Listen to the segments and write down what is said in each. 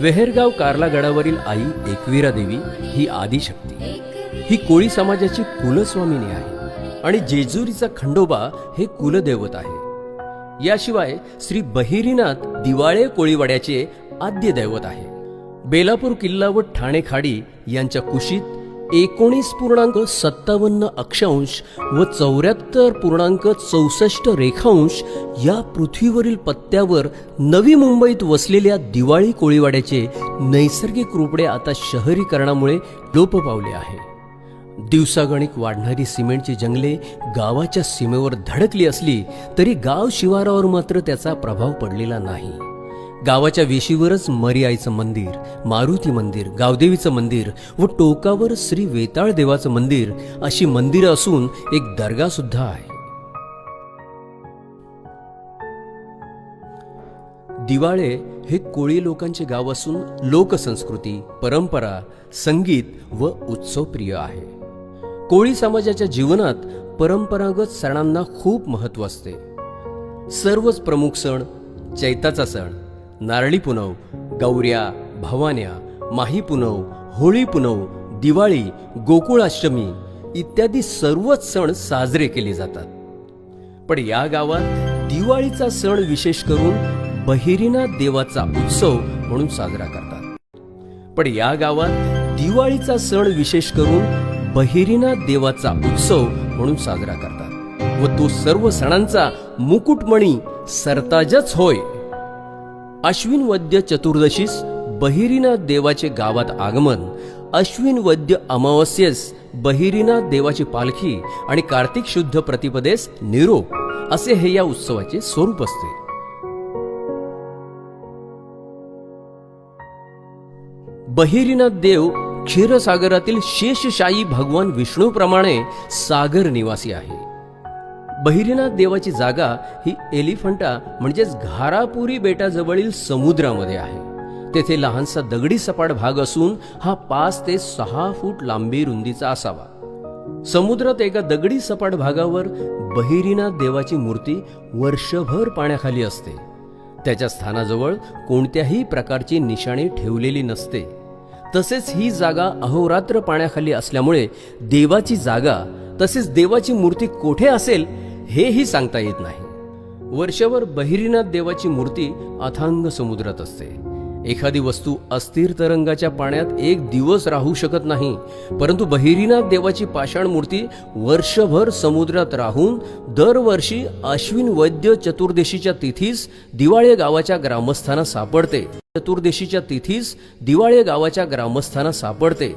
वेहेरगाव कार्लागडावरील आई एकवीरा देवी ही आदिशक्ती ही कोळी समाजाची कुलस्वामिनी आहे आणि जेजुरीचा खंडोबा हे कुलदैवत आहे. याशिवाय श्री बहिरीनाथ दिवाळे कोळीवाड्याचे आद्य दैवत आहे. बेलापूर किल्ला व ठाणे खाडी यांच्या कुशीत एकोणीस पूर्णांक सत्तावन्न अक्षांश व चौऱ्याहत्तर पूर्णांक चौसष्ट रेखांश या पृथ्वीवरील पत्त्यावर नवी मुंबईत वसलेल्या दिवाळी कोळीवाड्याचे नैसर्गिक रूपडे आता शहरीकरणामुळे लोप पावले आहे. दिवसागणिक वाढणारी सिमेंटची जंगले गावाच्या सीमेवर धडकली असली तरी गाव शिवारावर मात्र त्याचा प्रभाव पडलेला नाही. गावाच्या वेशीवरच मर्याईचं मंदिर मारुती मंदिर गावदेवीचं मंदिर व टोकावर श्री वेताळ देवाचं मंदिर अशी मंदिरं असून एक दर्गा सुद्धा आहे. दिवाळे हे कोळी लोकांचे गाव असून लोकसंस्कृती परंपरा संगीत व उत्सव प्रिय आहे. कोळी समाजाच्या जीवनात परंपरागत सणांना खूप महत्त्व असते. सर्वच प्रमुख सण चैताचा सण नारळी पुनव गौऱ्या भवान्या माही पुनव होळी पुनव दिवाळी गोकुळाष्टमी इत्यादी सर्वच सण साजरे केले जातात. पण या गावात दिवाळीचा सण विशेष करून बहिरीनाथ देवाचा उत्सव म्हणून साजरा करतात. पण या गावात दिवाळीचा सण विशेष करून बहिरीनाथ देवाचा उत्सव म्हणून साजरा करतात. व तो सर्व सणांचा मुकुटमणी सरताजच होय अश्विन वद्य चतुर्दशीस बहिरीनाथ देवाचे गावात आगमन अश्विन वद्य अमावस्येस बहिरीनाथ देवाची पालखी आणि कार्तिक शुद्ध प्रतिपदेस निरोप असे हे या उत्सवाचे स्वरूप असते. बहिरीनाथ देव क्षीरसागरातील शेषशाही भगवान विष्णूप्रमाणे सागर निवासी आहे. बहिरीनाथ देवाची जागा ही एलिफंटा म्हणजेच घारापुरी बेटाजवळील समुद्रामध्ये आहे. तेथे लहानसा दगडी सपाट भाग असून हा पाच ते सहा फूट लांबी रुंदीचा असावा. समुद्रात एका दगडी सपाट भागावर बहिरीनाथ देवाची मूर्ती वर्षभर पाण्याखाली असते. त्याच्या स्थानाजवळ कोणत्याही प्रकारची निशाणी ठेवलेली नसते. तसेच ही जागा अहोरात्र पाण्याखाली असल्यामुळे देवाची जागा तसेच देवाची मूर्ती कोठे असेल हेही सांगता येत नाही. वर्षभर बहिरीनाथ देवाची मूर्ती अथांग समुद्रात असते. एखादी वस्तू अस्थिर तरंगाच्या पाण्यात एक दिवस राहू शकत नाही परंतु बहिरीनाथ देवाची पाषाण मूर्ती वर्षभर समुद्रात राहून दरवर्षी अश्विन वैद्य चतुर्दशीच्या तिथीस दिवाळे गावाच्या ग्रामस्थांना सापडते. चतुर्दशीच्या तिथीस दिवाळे गावाच्या ग्रामस्थांना सापडते.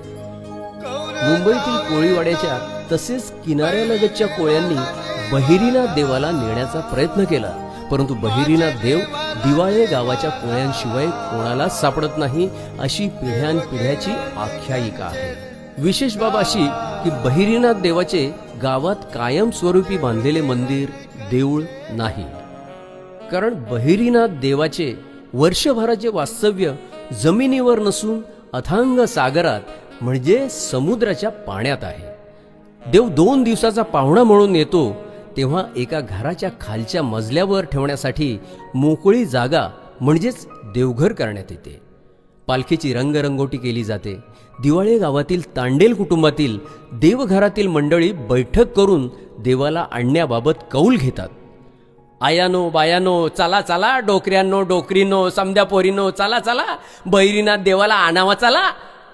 मुंबईतील कोळीवाड्याच्या तसेच किनाऱ्यालगतच्या कोळ्यांनी बहिरीनाथ देवाला नेण्याचा प्रयत्न केला परंतु बहिरीनाथ देव दिवाळे गावाच्या कोळ्यांशिवाय कोणालाच सापडत नाही अशी पिढ्यानपिढ्याची आख्यायिका आहे. विशेष बाब अशी की बहिरीनाथ देवाचे गावात कायमस्वरूपी बांधलेले मंदिर देऊळ नाही. कारण बहिरीनाथ देवाचे वर्षभराचे वास्तव्य जमिनीवर नसून अथांग सागरात म्हणजे समुद्राच्या पाण्यात आहे. देव दोन दिवसाचा पाहुणा म्हणून येतो तेव्हा एका घराच्या खालच्या मजल्यावर ठेवण्यासाठी मोकळी जागा म्हणजेच देवघर करण्यात येते. पालखीची रंगरंगोटी केली जाते. दिवाळे गावातील तांडेल कुटुंबातील देवघरातील मंडळी बैठक करून देवाला आणण्याबाबत कौल घेतात. आयानो बायानो चला चला डोकऱ्यांनो डोकरीनो समद्या पोरीनो चला चला बैरीनाथ देवाला आणावा चला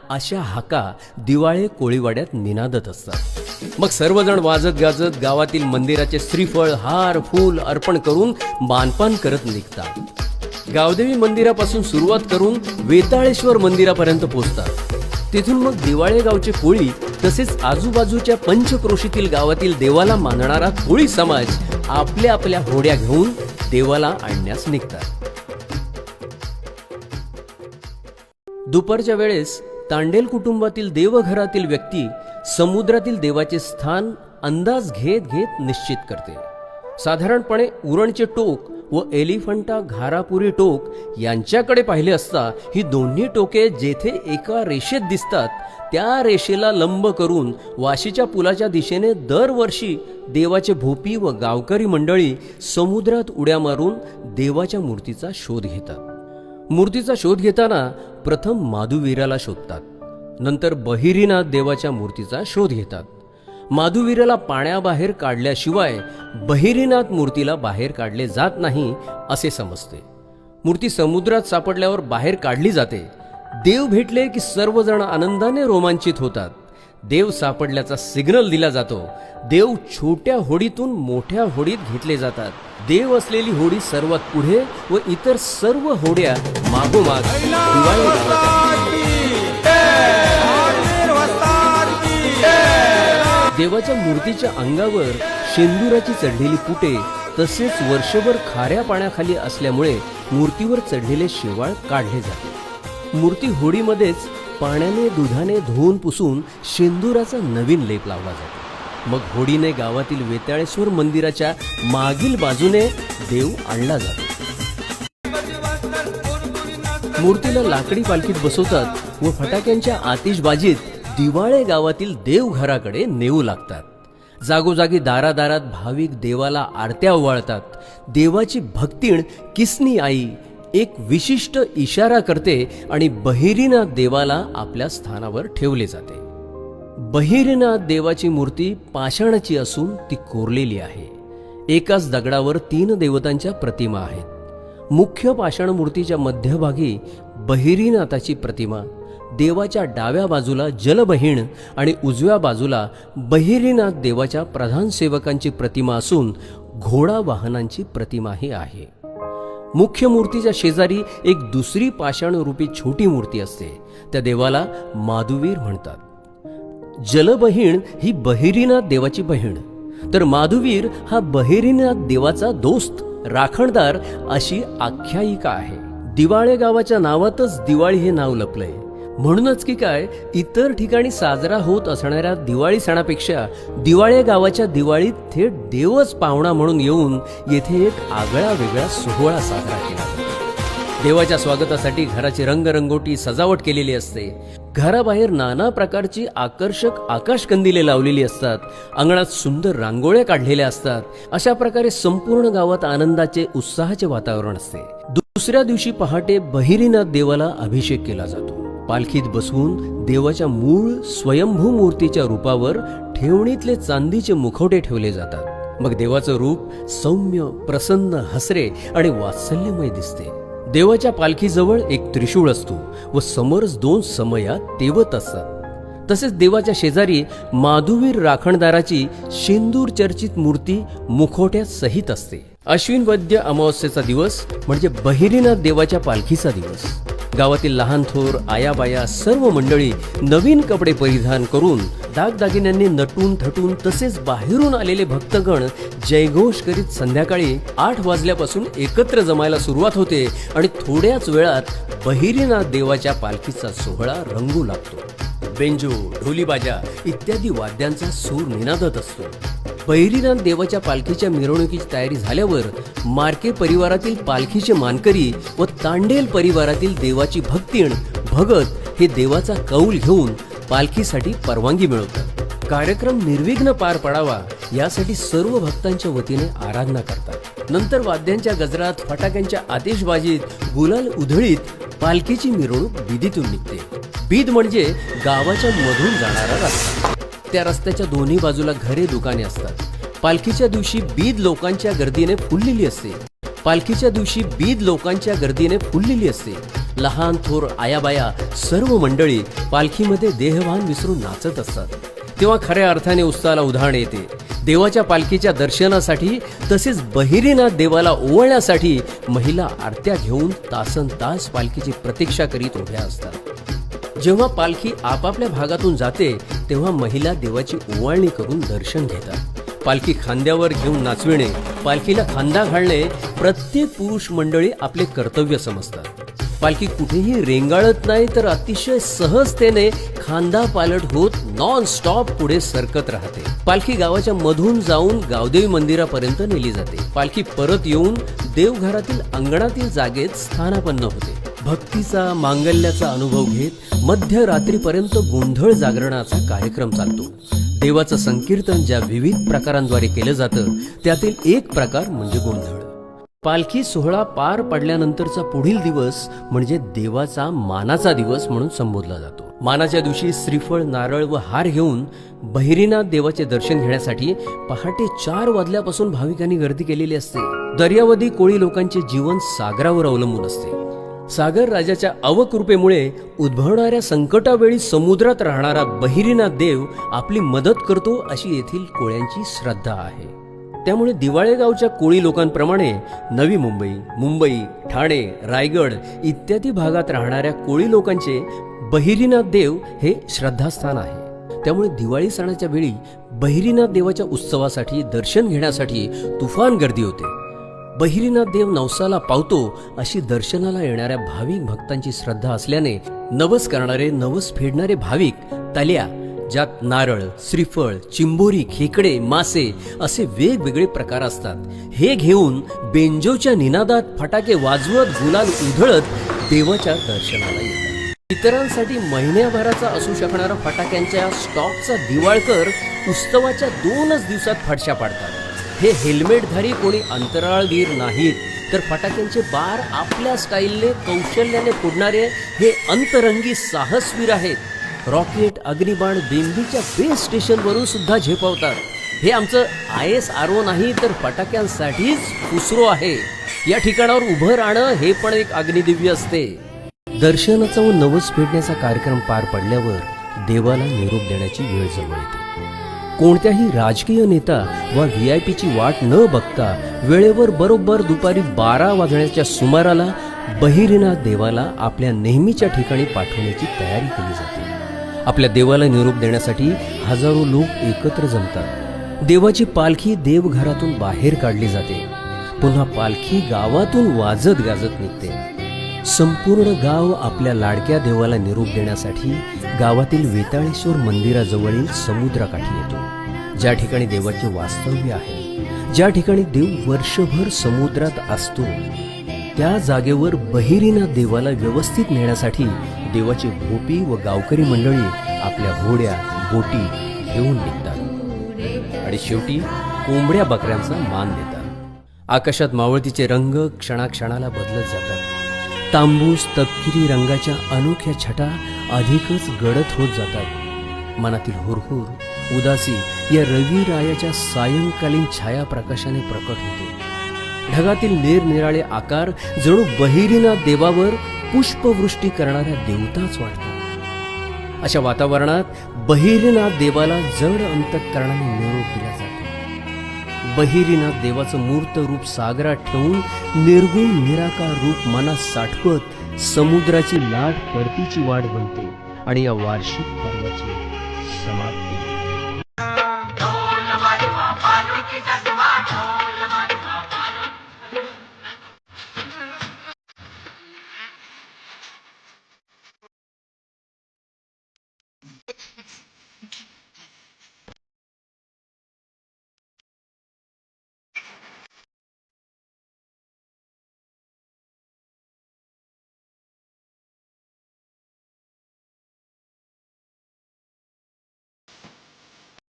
अशा हाका दिवाळे कोळीवाड्यात निनादत असतात. मग सर्वजण वाजत गाजत गावातील मंदिराचे श्रीफळ हार फूल अर्पण करून बांधपान करत निघतात. गावदेवी मंदिरापासून सुरुवात करून वेताळेश्वर मंदिरापर्यंत पोहोचतात. तिथून मग दिवाळे गावचे कोळी तसेच आजूबाजूच्या पंचक्रोशीतील गावातील देवाला मानणारा कोळी समाज आपल्या आपल्या होड्या घेऊन देवाला आणण्यास निघतात. दुपारच्या वेळेस तांडेल कुटुंबातील देवघरातील व्यक्ती समुद्रातील देवाचे स्थान अंदाज घेत घेत निश्चित करते. साधारणपणे उरणचे टोक व एलिफंटा घारापुरी टोक यांच्याकडे पाहिले असता ही दोन्ही टोके जेथे एका रेषेत दिसतात त्या रेषेला लंब करून वाशीच्या पुलाच्या दिशेने दरवर्षी देवाचे भोपी व गावकरी मंडळी समुद्रात उड्या मारून देवाच्या मूर्तीचा शोध घेतात. मूर्तीचा शोध घेताना प्रथम माधुवीराला शोधतात. नंतर बहिरीनाथ देवाच्या मूर्तीचा शोध घेतात. माधुवीराला पाण्याबाहेर काढल्याशिवाय बहिरीनाथ मूर्तीला बाहेर काढले जात नाही असे समजते. मूर्ती समुद्रात सापडल्यावर बाहेर काढली जाते. देव भेटले की सर्वजण आनंदाने रोमांचित होतात. देव सापडल्याचा सिग्नल दिला जातो. देव छोट्या होडीतून मोठ्या होडीत घेतले जातात. देव असलेली होडी सर्वात पुढे व इतर सर्व होड्या मागोमाग देवाच्या मूर्तीच्या अंगावर शेंदुराची चढलेली पुटे तसेच वर्षभर खाऱ्या पाण्याखाली असल्यामुळे मूर्तीवर चढलेले शेवाळ काढले जाते. मूर्ती होडीमध्येच पाण्याने दुधाने धुवून पुसून शेंदुराचा नवीन लेप लावला जातो. मग होडीने गावातील वेताळेश्वर मंदिराच्या मागील बाजूने देव आणला जातो. मूर्तीला लाकडी पालखीत बसवतात व फटाक्यांच्या आतिषबाजीत दिवाळे गावातील देवघराकडे नेऊ लागतात. जागोजागी दारादारात भाविक देवाला आरत्या ओवाळतात. देवाची भक्तीण किसनी आई एक विशिष्ट इशारा करते आणि बहिरीनाथ देवाला आपल्या स्थानावर ठेवले जाते. बहिरीनाथ देवाची मूर्ती पाषाणाची असून ती कोरलेली आहे. एकाच दगडावर तीन देवतांच्या प्रतिमा आहेत. मुख्य पाषाण मूर्तीच्या मध्यभागी बहिरीनाथाची प्रतिमा देवाच्या डाव्या बाजूला जलबहीण आणि उजव्या बाजूला बहिरीनाथ देवाच्या प्रधान सेवकांची प्रतिमा असून घोडा वाहनांची प्रतिमाही आहे. मुख्य मूर्तीच्या शेजारी एक दुसरी पाषाणरूपी छोटी मूर्ती असते. त्या देवाला माधुवीर म्हणतात. जलबहीण ही बहिरीनाथ देवाची बहीण. तर माधुवीर हा बहिरीनाथ देवाचा दोस्त राखणदार अशी आख्यायिका आहे. दिवाळे गावाच्या नावातच दिवाळी हे नाव लपलंय. म्हणूनच की काय इतर ठिकाणी साजरा होत असणाऱ्या दिवाळी सणापेक्षा दिवाळे गावाच्या दिवाळीत थेट देवच पाहुणा म्हणून येऊन येथे एक आगळा वेगळा सोहळा साजरा केला देवाच्या स्वागतासाठी घराची रंगरंगोटी सजावट केलेली असते. घराबाहेर नाना प्रकारची आकर्षक आकाशकंदिले लावलेली असतात. अंगणात सुंदर रांगोळ्या काढलेल्या असतात. अशा प्रकारे संपूर्ण गावात आनंदाचे उत्साहाचे वातावरण असते. दुसऱ्या दिवशी पहाटे बहिरीनाथ देवाला अभिषेक केला जातो. पालखीत बसवून देवाच्या मूळ स्वयंभू मूर्तीच्या रूपावर ठेवणीतले चांदीचे मुखवटे ठेवले जातात. मग देवाचं रूप सौम्य प्रसन्न हसरे आणि वात्सल्यमय दिसते. देवाच्या पालखीजवळ एक त्रिशूळ असतो व समोरच दोन समया तेवत असतात. तसेच देवाच्या शेजारी माधुवीर राखणदाराची शेंदूर चर्चित मूर्ती मुखोट्या सहित असते. अश्विन वैद्य अमावस्येचा दिवस म्हणजे बहिरीनाथ देवाच्या पालखीचा दिवस. गावातील लहान थोर आयाबाया सर्व मंडळी नवीन कपडे परिधान करून दागदागिन्यांनी नटून थटून तसेच बाहेरून आलेले भक्तगण जयघोष करीत संध्याकाळी आठ वाजल्यापासून एकत्र जमायला सुरुवात होते आणि थोड्याच वेळात बहिरीनाथ देवाच्या पालखीचा सोहळा रंगू लागतो. बेंजो ढोलीबाजा इत्यादी वाद्यांचा सूर निनादत असतो. बहिरीनाथ देवाच्या पालखीच्या मिरवणुकीची तयारी झाल्यावर मार्के परिवारातील पालखीचे मानकरी व तांडेल परिवारातील देवाची भक्तीण भगत हे देवाचा कौल घेऊन पालखीसाठी परवानगी मिळवतात. कार्यक्रम निर्विघ्न पार पडावा यासाठी सर्व भक्तांच्या वतीने आराधना करतात. नंतर वाद्यांच्या गजरात फटाक्यांच्या आतिषबाजीत गुलाल उधळीत पालखीची मिरवणूक विधीतून निघते. बीद म्हणजे गावाच्या मधून जाणारा रस्ता. त्या रस्त्याच्या दोन्ही बाजूला घरे दुकाने असतात. पालखीच्या दिवशी बीद लोकांच्या गर्दीने फुललेली असते. पालखीच्या दिवशी बीद लोकांच्या गर्दीने फुललेली असते. लहान थोर आयाबाया सर्व मंडळी पालखीमध्ये देहभान विसरून नाचत असतात. तेव्हा खऱ्या अर्थाने उत्साहाला उधाण येते. देवाच्या पालखीच्या दर्शनासाठी तसेच बहिरीनाथ देवाला ओवळण्यासाठी महिला आरत्या घेऊन तासन तास पालखीची प्रतीक्षा करीत उभ्या असतात. जेव्हा पालखी आपापल्या भागातून जाते तेव्हा महिला देवाची ओवाळणी करून दर्शन घेतात. पालखी खांद्यावर घेऊन नाचविणे पालखीला खांदा घालणे प्रत्येक पुरुष मंडळी आपले कर्तव्य समजतात. पालखी कुठेही रेंगाळत नाही तर अतिशय सहजतेने खांदा पालट होत नॉन स्टॉप पुढे सरकत राहते. पालखी गावाच्या मधून जाऊन गावदेवी मंदिरापर्यंत नेली जाते. पालखी परत येऊन देवघरातील अंगणातील जागेत स्थानापन्न होते. भक्तीचा मांगल्याचा अनुभव घेत मध्यरात्रीपर्यंत गोंधळ जागरणाचा कार्यक्रम चालतो. देवाचं संकीर्तन ज्या विविध प्रकारांद्वारे केलं जातं त्यातील एक प्रकार म्हणजे गोंधळ. पालखी सोहळा पार पडल्यानंतरचा पुढील दिवस म्हणजे देवाचा मानाचा दिवस म्हणून संबोधला जातो. मानाच्या दिवशी श्रीफळ नारळ व हार घेऊन बहिरीनाथ देवाचे दर्शन घेण्यासाठी पहाटे चार वाजल्यापासून भाविकांनी गर्दी केलेली असते. दर्यावधी कोळी लोकांचे जीवन सागरावर अवलंबून असते. सागर राजाच्या अवकृपेमुळे उद्भवणाऱ्या संकटावेळी समुद्रात राहणारा बहिरीनाथ देव आपली मदत करतो अशी येथील कोळ्यांची श्रद्धा आहे. त्यामुळे दिवाळेगावच्या कोळी लोकांप्रमाणे नवी मुंबई मुंबई ठाणे रायगड इत्यादी भागात राहणाऱ्या कोळी लोकांचे बहिरीनाथ देव हे श्रद्धास्थान आहे. त्यामुळे दिवाळी सणाच्या वेळी बहिरीनाथ देवाच्या उत्सवासाठी दर्शन घेण्यासाठी तुफान गर्दी होते. बहिरीनाथ देव नवसाला पावतो अशी दर्शनाला येणाऱ्या भाविक भक्तांची श्रद्धा असल्याने नवस करणारे नवस फेडणारे भाविक तल्या ज्यात नारळ श्रीफळ चिंबोरी खेकडे मासे असे वेगवेगळे प्रकार असतात. हे घेऊन बेंजोच्या निनादात फटाके वाजवत गुलाल उधळत देवाच्या दर्शनाला येतात. इतरांसाठी महिन्याभराचा असू शकणारा फटाक्यांच्या स्टॉकचा दिवाळकर उत्सवाच्या दोनच दिवसात फडशा पाडतात. हे हेल्मेटधारी कोणी अंतराळवीर नाहीत. तर फटाक्यांचे बार आपल्या स्टाईलने कौशल्याने फोडणारे हे अंतरंगी साहसवीर आहेत. रॉकेट अग्निबाण बेंबीच्या बेस स्टेशनवरून सुद्धा झेपावतात. हे आमचं आय एस आर ओ नाही तर फटाक्यांसाठीच उसरो आहे. या ठिकाणावर उभं राहणं हे पण एक अग्निदिव्य असते. दर्शनाचा व नवस फेडण्याचा कार्यक्रम पार पडल्यावर देवाला निरोप देण्याची वेळ जवळ येते. कोणत्याही राजकीय नेता वा व्ही आय पीची वाट न बघता वेळेवर बरोबर दुपारी बारा वाजण्याच्या सुमाराला बहिरीनाथ देवाला आपल्या नेहमीच्या ठिकाणी पाठवण्याची तयारी केली जाते. आपल्या देवाला निरोप देण्यासाठी हजारो लोक एकत्र जमतात. देवाची पालखी देवघरातून बाहेर काढली जाते. पुन्हा पालखी गावातून वाजत गाजत निघते. संपूर्ण गाव आपल्या लाडक्या देवाला निरोप देण्यासाठी गावातील वेताळेश्वर मंदिराजवळील समुद्राकाठी येतो. ज्या ठिकाणी देवाचे वास्तव्य आहे ज्या ठिकाणी देव वर्षभर समुद्रात असतो त्या जागेवर बहिरीना देवाला व्यवस्थित नेण्यासाठी देवाची भोपी व गावकरी मंडळी आपल्या घोड्या बोटी घेऊन निघतात. आणि शेवटी कोंबड्या बकऱ्यांचा मान देतात. आकाशात मावळतीचे रंग क्षणाक्षणाला बदलत जातात. तांबूस तपकिरी रंगाच्या अनोख्या छटा अधिकच गडद होत जातात. मनातील हुरहुर उदासी या रविरायाच्या सायंकालीन छायाप्रकाशाने प्रकट होते. ढगातील निरनिराळे आकार जणू बहिरीनाथ देवावर पुष्पवृष्टी करणाऱ्या देवताच वाटतात. अशा वातावरणात बहिरीनाथ देवाला जड अंतकरणाने निरोप दिला जातो. बहिरीनाथ देवाचं मूर्त रूप सागरात ठेवून निर्गुण निराकार रूप मनात साठवत समुद्राची लाट परतीची वाढ बनते आणि या वार्षिक पर्वाची